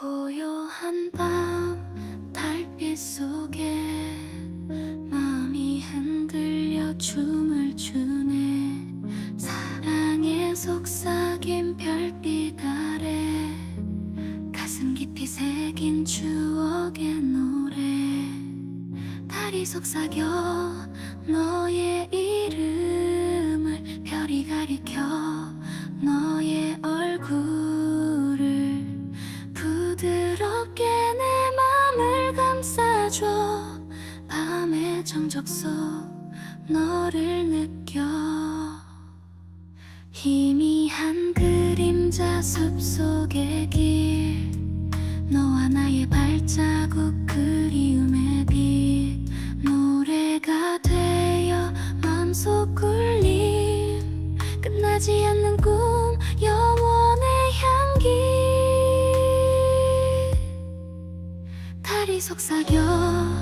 고요한 밤 달빛 속에 마음이 흔들려 춤을 추네. 사랑에 속삭인 별빛 아래 가슴 깊이 새긴 추억의 노래. 달이 속삭여 너의 이 정적 속 너를 느껴. 희미한 그림자 숲속의 길. 너와 나의 발자국 그리움의 빛. 노래가 되어 맘속 울림. 끝나지 않는 꿈 영원의 향기. 달이 속삭여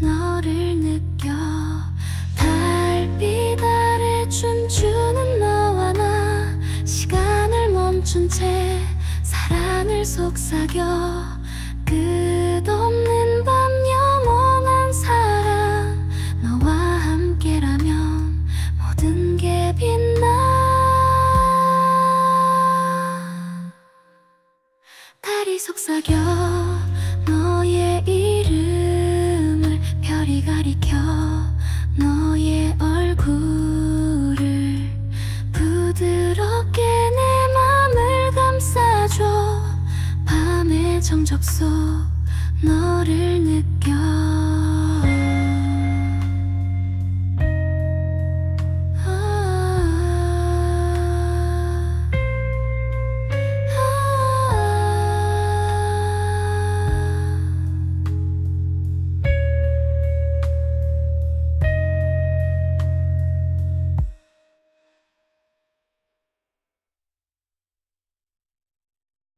너를 느껴. 달빛 아래 춤추는 너와 나. 시간을 멈춘 채 사랑을 속삭여. 끝없는 밤 영원한 사랑. 너와 함께라면 모든 게 빛나. 달이 속삭여 적속 너를 느껴